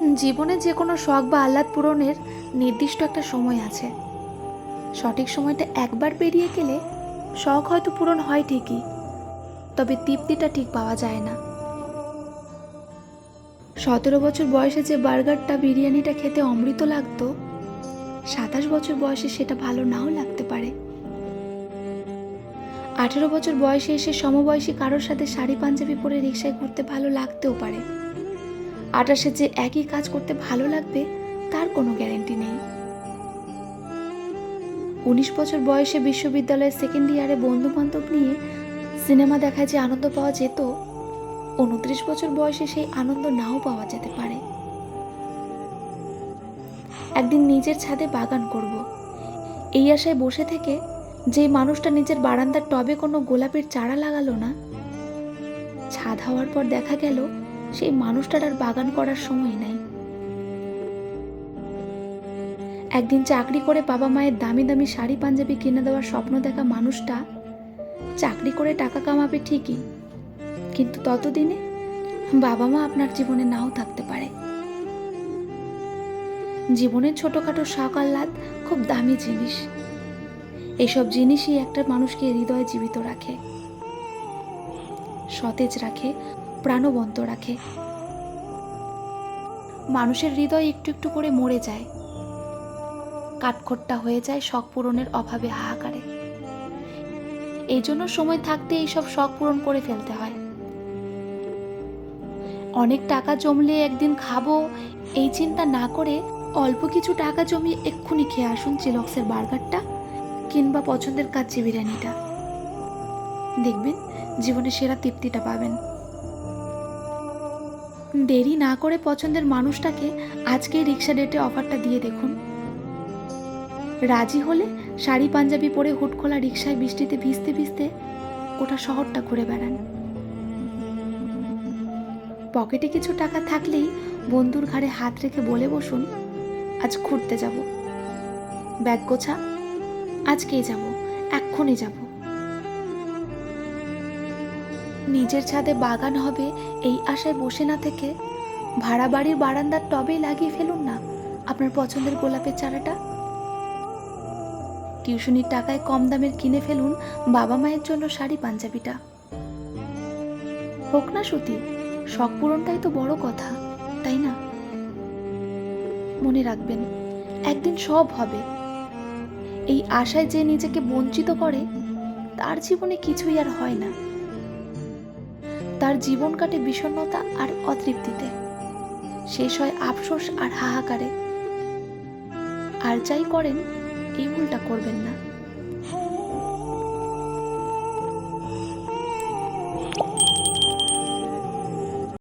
জীবনে যে কোনো শখ বা আহ্লাদ পূরণের নির্দিষ্ট একটা সময় আছে। সঠিক সময়টা একবার পেরিয়ে গেলে শখ হয়তো পূরণ হয় ঠিকই, তবে তৃপ্তিটা ঠিক পাওয়া যায় না। সতেরো বছর বয়সে যে বার্গারটা, বিরিয়ানিটা খেতে অমৃত লাগতো, সাতাশ বছর বয়সে সেটা ভালো নাও লাগতে পারে। আঠেরো বছর বয়সে এসে সমবয়সী কারোর সাথে শাড়ি পাঞ্জাবি পরে রিক্সায় ঘুরতে ভালো লাগতেও পারে। আটাশে যে একই কাজ করতে ভালো লাগবে, তার কোনো গ্যারেন্টি নেই। উনিশ বছর বয়সে বিশ্ববিদ্যালয়ের সেকেন্ড ইয়ারে বন্ধু বান্ধব নিয়ে সিনেমা দেখায় যে আনন্দ পাওয়া যেত, উনত্রিশ বছর বয়সে সেই আনন্দ নাও পাওয়া যেতে পারে। একদিন নিজের ছাদে বাগান করব। এই আশায় বসে থেকে যে মানুষটা নিজের বারান্দার টবে কোনো গোলাপের চারা লাগালো না, ছাদ হওয়ার পর দেখা গেল সেই মানুষটার আর বাগান করার সময় নাই। একদিন চাকরি করে বাবা মায়ের দামি দামি শাড়ি পাঞ্জাবি কিনে দেওয়ার স্বপ্ন দেখা মানুষটা চাকরি করে টাকা কামাবে ঠিকই, কিন্তু ততদিনে বাবা মা আপনার জীবনে নাও থাকতে পারে। জীবনের ছোটখাটো শখ আহ্লাদ খুব দামি জিনিস। এইসব জিনিসই একটা মানুষকে হৃদয়ে জীবিত রাখে, সতেজ রাখে প্রাণবন্ত রাখে। মানুষের হৃদয় একটু একটু করে মরে যায়। কাঠখোট্টা হয়ে যায় শখ পূরণের অভাবে হাহাকারে। এই জন্য সময় থাকতে এইসব শখ পূরণ করে ফেলতে হয়। অনেক টাকা জমলে একদিন খাব, এই চিন্তা না করে অল্প কিছু টাকা জমিয়ে এক্ষুনি খেয়ে আসুন চিলক্সের বার্গারটা কিংবা পছন্দের কাচ্চি বিরিয়ানিটা। দেখবেন জীবনে সেরা তৃপ্তিটা পাবেন। দেরি না করে পছন্দের মানুষটাকে আজকেই রিক্সা ডেটে অফারটা দিয়ে দেখুন। রাজি হলে শাড়ি পাঞ্জাবি পরে হুট খোলা রিক্সায় বৃষ্টিতে ভিজতে ভিজতে গোটা শহরটা ঘুরে বেড়ান। পকেটে কিছু টাকা থাকলেই বন্ধুর ঘাড়ে হাত রেখে বলে বসুন, আজ ঘুরতে যাব। ব্যাগ গোছা, আজকেই যাব, এক্ষুনি যাব। নিজের ছাদে বাগান হবে, এই আশায় বসে না থেকে ভাড়া বাড়ির বারান্দার টবে লাগিয়ে ফেলুন না আপনার পছন্দের গোলাপের চারাটা। টিউশনির টাকায় কম দামের কিনে ফেলুন বাবা মায়ের জন্য শাড়ি পাঞ্জাবিটা। হোক না সতী, শখ পূরণটাই তো বড় কথা, তাই না? মনে রাখবেন, একদিন সব হবে। এই আশায় যে নিজেকে বঞ্চিত করে, তার জীবনে কিছুই আর হয় না। তার জীবন কাটে বিষণ্নতা আর অতৃপ্তিতে। শেষ হয় আফসোস আর হাহাকারে। আর যাই করেন, এই ভুলটা করবেন না।